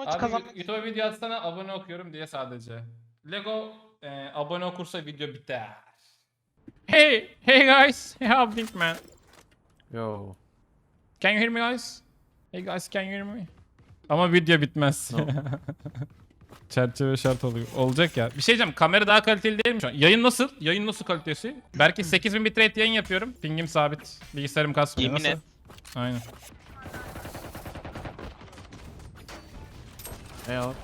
maçı Abi kazanmak YouTube video atsana abone okuyorum diye sadece. Lego e, abone okursa video biter. Hey, hey guys, how think man? Yo. Can you hear me guys? Hey guys, can you hear me? Ama video bitmez. No. Çerçeve şart oluyor. Olacak ya. Bir şey diyeceğim. Kamera daha kaliteli değil mi şu an? Yayın nasıl? Yayın nasıl kalitesi? Belki 8000 bitrate yayın yapıyorum. Pingim sabit. Bilgisayarım kasmıyor. Yemin nasıl? et. Aynen. Abi.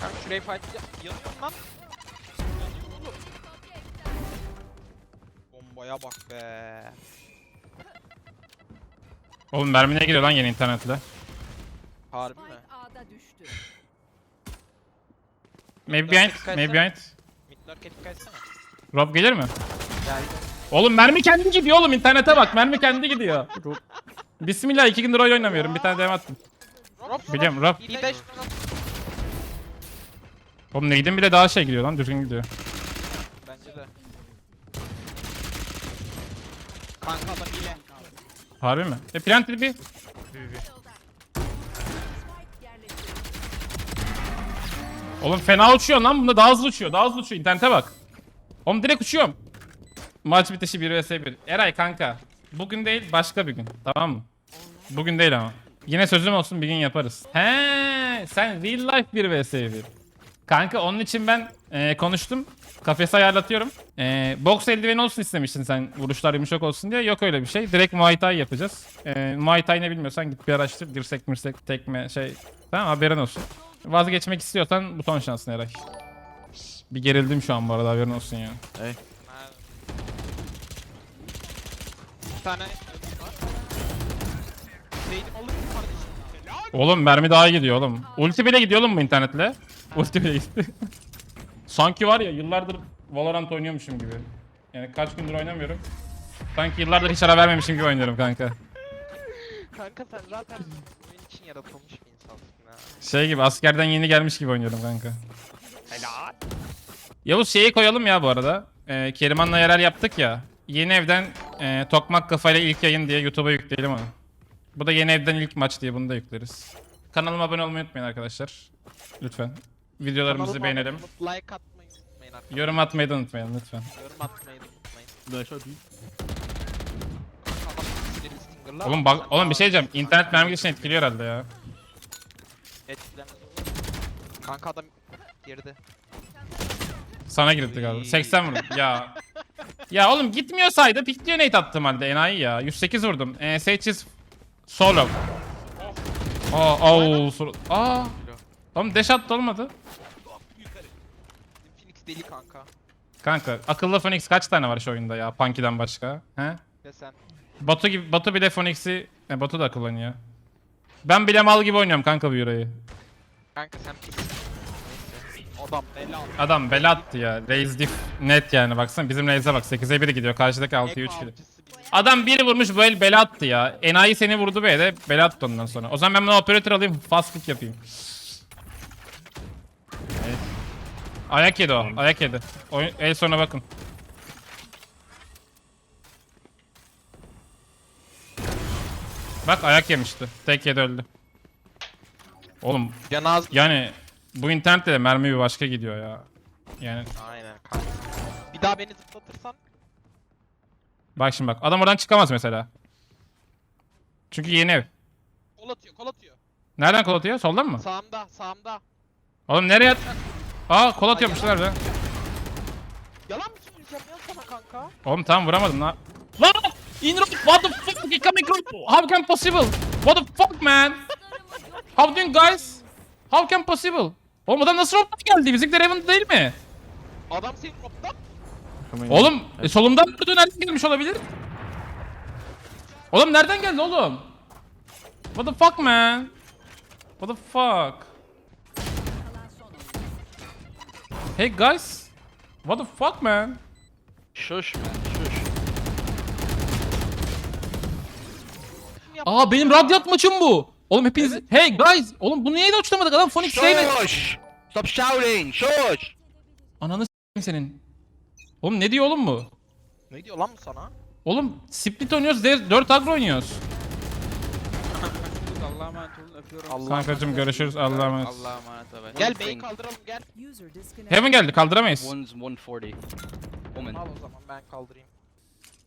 Kanka şurayı fight yanıyorum lan. Oğlum. Bombaya bak be. Oğlum mermi ne giriyor lan yeni internetle? Harbi mi? Spike A'da düştü. Maybe behind, maybe behind. Midler kedik kaçsana. Rob gelir mi? Geldi. Oğlum mermi kendi gidiyor oğlum internete bak mermi kendi gidiyor. Bismillah iki gündür oyun oynamıyorum bir tane DM attım. Biliyorum Rob. İyi beş Oğlum neydin bile daha şey gidiyor lan düzgün gidiyor. Bence de. Kanka adam hile. Harbi mi? E plant bir. Oğlum fena uçuyor lan bunda daha hızlı uçuyor daha hızlı uçuyor internete bak. Oğlum direkt uçuyorum. Maç bitişi 1 vs 1. Eray kanka. Bugün değil başka bir gün tamam mı? Bugün değil ama. Yine sözüm olsun bir gün yaparız. He, sen real life 1 vs 1. Kanka onun için ben e, konuştum. Kafesi ayarlatıyorum. E, boks eldiveni olsun istemiştin sen vuruşlar yumuşak olsun diye. Yok öyle bir şey. Direkt Muay Thai yapacağız. E, Muay Thai ne bilmiyorsan git bir araştır. Dirsek mirsek tekme şey. Tamam haberin olsun. Vazgeçmek istiyorsan buton şansın Eray. Bir gerildim şu an bu arada haberin olsun ya. Hey. Bir tane oğlum kardeşim? Helal. Oğlum mermi daha iyi gidiyor oğlum. Ulti bile gidiyor oğlum bu internetle. Ulti bile gitti. Sanki var ya yıllardır Valorant oynuyormuşum gibi. Yani kaç gündür oynamıyorum. Sanki yıllardır hiç ara vermemişim gibi oynuyorum kanka. Kanka sen zaten oyun için yaratılmış bir insansın ha. Şey gibi askerden yeni gelmiş gibi oynuyorum kanka. Helal. Yavuz şeyi koyalım ya bu arada. Ee, Keriman'la yerel yaptık ya. Yeni evden e, tokmak kafayla ilk yayın diye YouTube'a yükleyelim onu. Bu da yeni evden ilk maç diye bunu da yükleriz. Kanalıma abone olmayı unutmayın arkadaşlar. Lütfen. Videolarımızı Kanalıma beğenelim. abone olup Like atmayı unutmayın arkadaşlar. Yorum atmayı da unutmayın lütfen. Yorum atmayı da unutmayın. Oğlum bak oğlum bir şey diyeceğim. İnternet mermi geçişini etkiliyor herhalde ya. Etkilemez. Kanka adam geride. Sana girdi galiba. 80 vurdum. Ya. Ya oğlum gitmiyorsaydı pikliyor nate attım halde enayi ya. 108 vurdum. E, Sage is solo. Aa, au, solo. Aa. Oğlum dash attı olmadı. Phoenix deli kanka. Kanka akıllı Phoenix kaç tane var şu oyunda ya Punky'den başka? He? Ve sen. Batu gibi Batu bile Phoenix'i e, Batu da akıllı oynuyor. Ben bile mal gibi oynuyorum kanka bu Euro'yu. Kanka sen pis. Adam bela aldı. Adam bela attı ya. Raze diff net yani baksana bizim Raze'e bak 8'e 1 gidiyor karşıdaki 6'ya 3 Eko gidiyor. Adam biri vurmuş böyle bela attı ya. Enayi seni vurdu be de bela attı ondan sonra. O zaman ben buna operatör alayım fast pick yapayım. Evet. Ayak yedi o. Ayak yedi. Oyun, el sonra bakın. Bak ayak yemişti. Tek yedi öldü. Oğlum Canaz. yani bu internette de mermi bir başka gidiyor ya. Yani Aynen kanka. Bir daha beni zıplatırsan. bak şimdi bak adam oradan çıkamaz mesela. Çünkü yeni ev. Kol atıyor kol atıyor. Nereden kol atıyor? Soldan mı? Sağımda sağımda. Oğlum nereye at? Aa kol atıyormuşlar be. Yalan mı söyleyeceğim ya sana kanka? Oğlum tamam vuramadım lan. Lan! In rope! What the fuck? He coming rope! How can possible? What the fuck man? How doing guys? How can possible? Oğlum adam nasıl rope geldi? Bizimkiler Heaven'da değil mi? Adam senin roptan. Oğlum e, solumdan vurdu nereden gelmiş olabilir? Oğlum nereden geldi oğlum? What the fuck man? What the fuck? Hey guys. What the fuck man? Şuş man şuş. Aa benim radyat maçım bu. Oğlum hepiniz hey guys. Oğlum bunu niye de uçlamadık adam Phoenix mi? Shush! Stop shouting! Shush! Ananı s**eyim senin. Oğlum ne diyor oğlum bu? Ne diyor lan bu sana? Oğlum split oynuyoruz 4 agro oynuyoruz. Allah'a emanet olun. Öpüyorum. Allah Kankacım görüşürüz. Allah'a emanet. Allah'a emanet abi. Gel thing. kaldıralım gel. Heaven geldi kaldıramayız. One's 140. Woman. Al o zaman ben kaldırayım.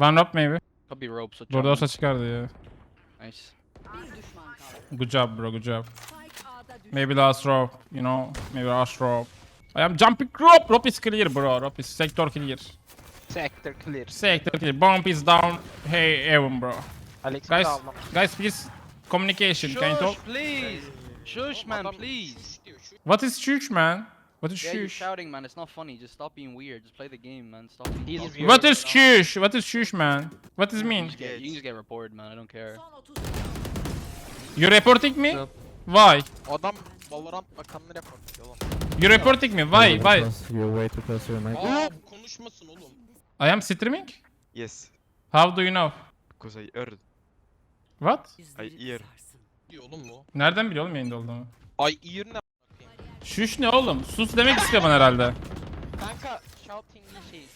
One rope maybe. Be ropes. or Burada olsa çıkardı ya. Nice. Bir düşman kaldı. Good job bro good job. Spike A'da düştü. Maybe last rope. You know. Maybe last rope. I am jumping rope. Rope is clear bro. Rope is sector clear. Sector clear. Sector clear. Bomb is down. Hey Heaven bro. Alex'i Guys, de guys please. Communication. Can you talk? Shush, please. Shush, man, please. şuş diyor, şuş. What is shush man? What is Yeah, you're shush? shouting, man. It's not funny. Just stop being weird. Just play the game, man. Stop being. He's weird. What is shush? What is shush man? What does You mean? just get, you can just get reported, man. I don't care. Son 30 saniye. You reporting me? Why? Adam Valorant bakanını report ediyor oğlum. You reporting me? Why? Why? You're way too close to your mic. Aa bu konuşmasın oğlum. I am streaming? Yes, How do you know? because I heard. What? I hear. Diyor oğlum bu. Nereden biliyor oğlum yayında olduğumu? Ay ear ne Şuş ne oğlum? Sus demek istiyor bana herhalde. Kanka shouting bir şey.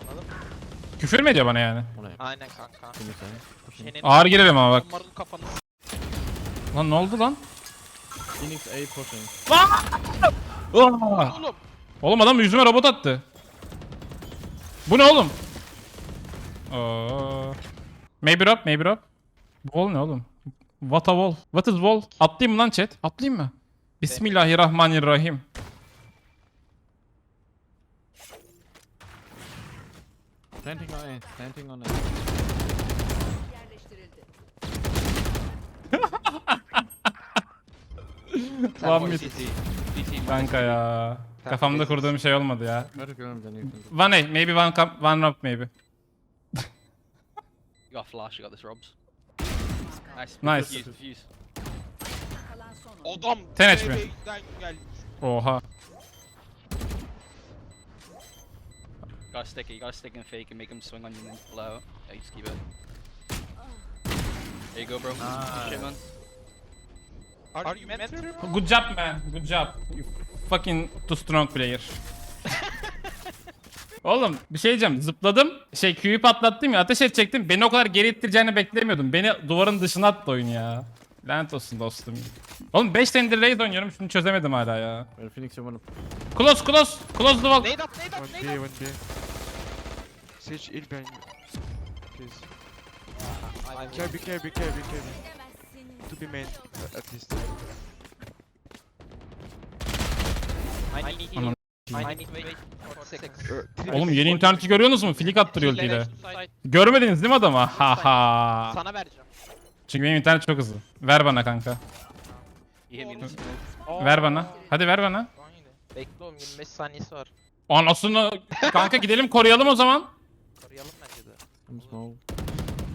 Anladın mı? Küfür mü ediyor bana yani? Aynen kanka. Senin Ağır girerim ama bak. marul kafanı Lan ne oldu lan? Phoenix A pushing. Aa! Oğlum. Oğlum adam yüzüme robot attı. Bu ne oğlum? Aa. Maybe drop, maybe drop. Wall ne oğlum? What a wall? What is wall? Atlayayım mı lan chat? Atlayayım mı? Bismillahirrahmanirrahim. Planting on A. Planting on A. yerleştirildi. Lan One mid. CT. CT. Kanka ya. Kafamda kurduğum şey olmadı ya. One A, maybe one cup, one rope maybe. You got flash. You got this, Robs. Nice. Nice. Defuse, defuse. Adam. TV'den gelmiş. Oha. Gotta stick it. You gotta stick and fake and make him swing on you and then out. Yeah, you just keep it. There you go, bro. Good shit, man. Are you mentor? Good job man. Good job. You fucking too strong player. Oğlum bir şey diyeceğim. Zıpladım. Şey Q'yu patlattım ya ateş edecektim. Beni o kadar geri ittireceğini beklemiyordum. Beni duvarın dışına attı oyun ya. Lanet olsun dostum. Oğlum 5 senedir raid oynuyorum. Şunu çözemedim hala ya. Well, Phoenix, you wanna Close close. Close the wall. Nade at nade One nade B, at. one B. Sage, heal behind me. Please. Care, be care, be care, be care. To be main, at least. I need heal. I need wait for seconds. Uh, Oğlum yeni interneti görüyorsunuz mu? Flick attırıyor ultiyle. Görmediniz değil mi adamı? Haha. Sana vereceğim. Çünkü benim internet çok hızlı. Ver bana kanka. Ver bana. Hadi ver bana. Bekle oğlum 25 saniyesi var. Anasını kanka gidelim koruyalım o zaman. Koruyalım bence de.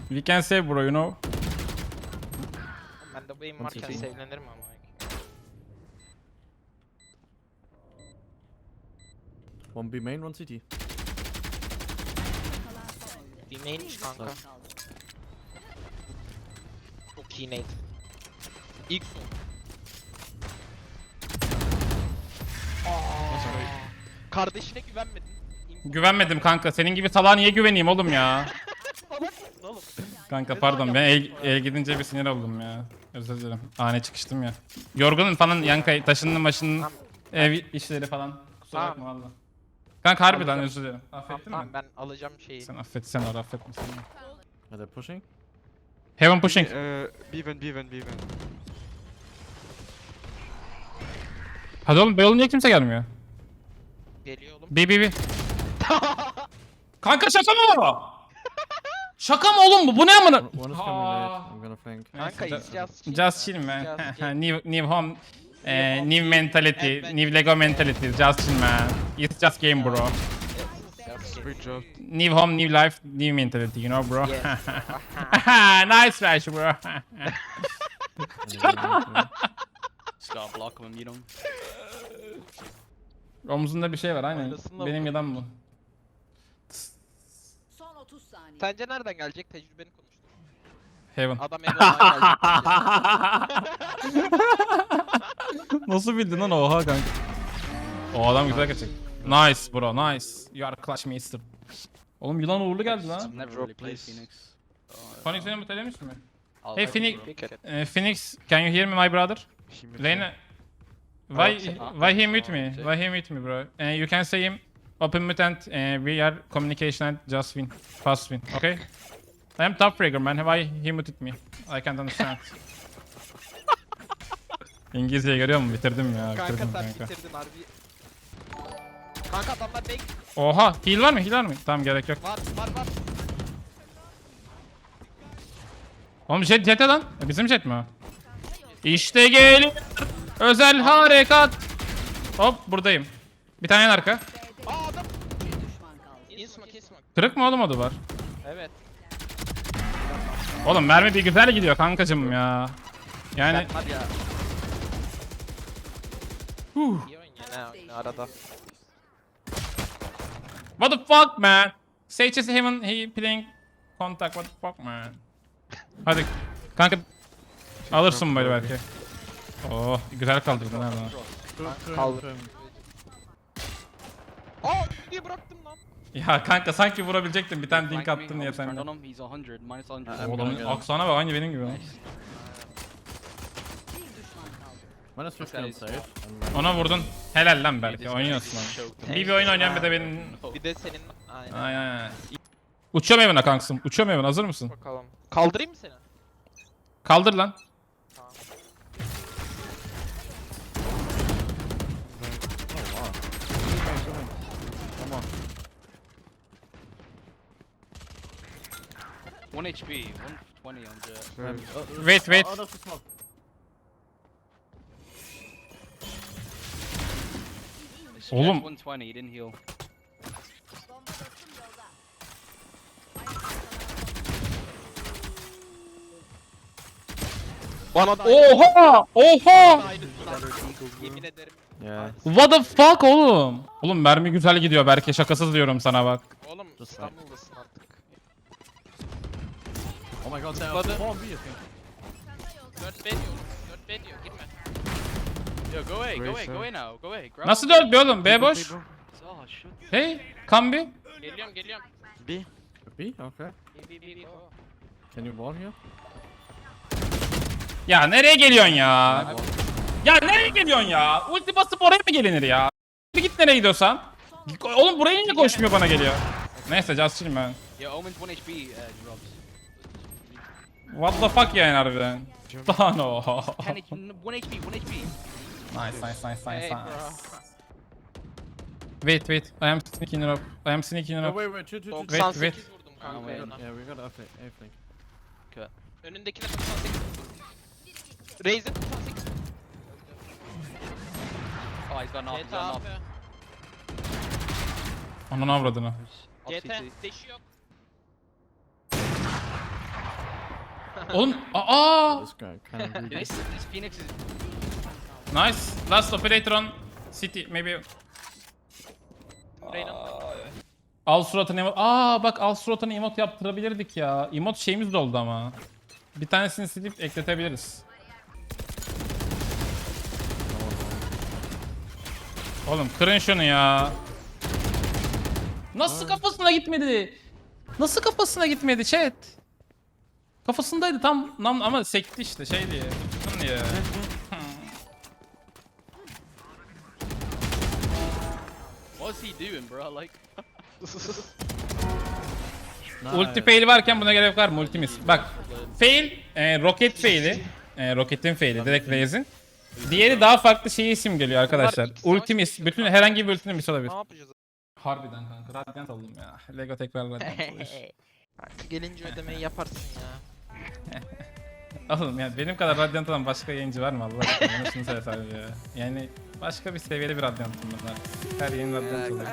We can save bro you know. Ben de bu varken sevlenirim ama. One B main, one CT. Bir mainmiş kanka. Kaldı. Çok iyi nade. İlk son. Kardeşine güvenmedin. Güvenmedim kanka. Senin gibi salağa niye güveneyim oğlum ya? Salak mısın oğlum? Kanka pardon ben el, el gidince bir sinir oldum ya. Özür dilerim. Ani çıkıştım ya. Yorgunum falan yankay taşının maşının Tamam. ev işleri falan. Kusura Tamam. bakma valla. Kanka harbiden özür dilerim. Tamam, Affettin tamam mi? ben alacağım şeyi. Sen affetsen or affetmesen. Are they pushing? Heaven pushing. Uh, B one, B one, B one. Hadi oğlum Beyoğlu niye kimse gelmiyor? Geliyor oğlum. B B B. Kanka şaka mı? Şaka mı oğlum bu? Bu ne amına? One, one is coming late. I'm gonna flank. Kanka Neyse, it's just chill. Just chill man. Just chill. new new home. eh, new mentality, new Lego mentality. Just chill man. It's just game bro. Just chill. Great job. New home, new life, new mentality, you know bro. Yes. nice flash bro. Just gotta block him and him. Omzunda bir şey var aynen. Benim bunu. yalan bu. 30 saniye. Sence nereden gelecek? Tecrübeni konuştur. Heaven. Adam gelecek. Nasıl bildin lan oha kanka. O adam güzel kaçacak. Nice bro nice. You are clutch mister. Oğlum yılan uğurlu geldi lan. Phoenix. Seni mutelemiş mi? Hey Phoenix, uh, Phoenix, can you hear me my brother? Lane, me. why why he mute me? Okay. Why he mute me, bro? Uh, you can say him open mute and uh, we are communication and just win, fast win. Okay? I am top fragger man. Why he muted me? I can't understand. İngilizceyi görüyor musun? Bitirdim ya. Kanka Bitirdim sen kanka. bitirdin harbi. Kanka adamlar fake. Oha, heal var mı? Heal var mı? Tamam gerek yok. Var var var. Oğlum jet jet lan. E, Bizim jet mi o? İşte geliyor. Özel harekat. Hop buradayım. Bir tane en arka. Aa adam. Bir düşman kaldı. In smoke in smoke. Kırık mı oğlum o duvar? Evet. Oğlum mermi bir güzel gidiyor kankacım ya. Yani Hadi ya. Ya ne, ne arada. what the fuck man? Sage is him he playing contact what the fuck man? Hadi kanka alırsın böyle belki. Oh güzel kaldırdın ha lan. Two, two, Kaldı. two. Aa diye bıraktım lan. Ya kanka sanki vurabilecektin bir tane dink attın I diye sen. on him, He's 100, minus 100. I'm Oğlum aksana bak aynı benim gibi. Minus 50 on Guys. stage. and Ona vurdun. Helal lan belki oynuyorsun lan. Bir bir oyun oynayan bir de benim... Bir de senin aynen. Ay ay ay. Uçuyorum evine kanksım. Uçuyorum evine hazır mısın? Bakalım. Kaldırayım mı seni? Kaldır lan. Oh wow. Come on. 1 HP, 120 on jet. Um, uh, Wait, wait. Oh, that's the smoke. It's Oğlum. Jet 120, he didn't heal. Bana Oha! Oha! Yeah. What the fuck oğlum? Oğlum mermi güzel gidiyor Berke şakasız diyorum sana bak. Oğlum İstanbul'dasın. Oh my god, they Zıpladı. are 4 B, I think. 4 B diyor oğlum. 4 B diyor girme. Yo, go away, go away, go away now, go away. Grab Nasıl dört be oğlum? B boş. Oh, shit. Hey, come be. Geliyorum geliyorum. B. B? Okay. B B B B. Can you wall here? Ya nereye geliyorsun ya? Ya nereye geliyorsun ya? Ulti basıp oraya mı gelinir ya? Bir git nereye gidiyorsan. Oğlum buraya niye koşmuyor bana geliyor? Neyse just chill man. Yo, Omen's 1 HP, uh, drops. What the fuck yani harbiden. Daha no. 10 HP, 1 HP, 1 HP. Nice nice nice nice nice. Wait wait I am sneaking up. I am sneaking Oh, up. wait, wait, two, two, two. Wait, 98 wait. vurdum Oh, kanka wait. Yeah, we got a flank. A flank. Önündekine 98 vurdum. Razer 98. Oh, he's got an off, he's CT got an AP. off. Ananı avradını. CT. Deşi yok. Oğlum aa This guy kind of This, this Phoenix is nice. Last operator on city maybe. Reyna. Al suratını emot. Aa bak al suratını emot yaptırabilirdik ya. Emot şeyimiz doldu ama. Bir tanesini silip ekletebiliriz. Oğlum kırın şunu ya. Nasıl kafasına gitmedi? Nasıl kafasına gitmedi chat? Kafasındaydı tam nam ama sekti işte şey diye. Tuttun diye. What's he doing, bro? Like, Ulti fail varken buna gerek var mı ultimiz? Bak fail, e, roket faili, e, roketin faili direkt Raze'in. Diğeri daha farklı şeye isim geliyor arkadaşlar. Ultimis, bütün herhangi bir ultinin bir olabilir. Ne yapacağız? Harbiden kanka, Radiant oldum ya. Lego tekrar gelince ödemeyi yaparsın ya. Oğlum ya benim kadar Radiant olan başka yayıncı var mı Allah aşkına? Şunu söyle sadece ya. Yani başka bir seviyeli bir Radiant'ım ben. Her yayın Radiant oluyor.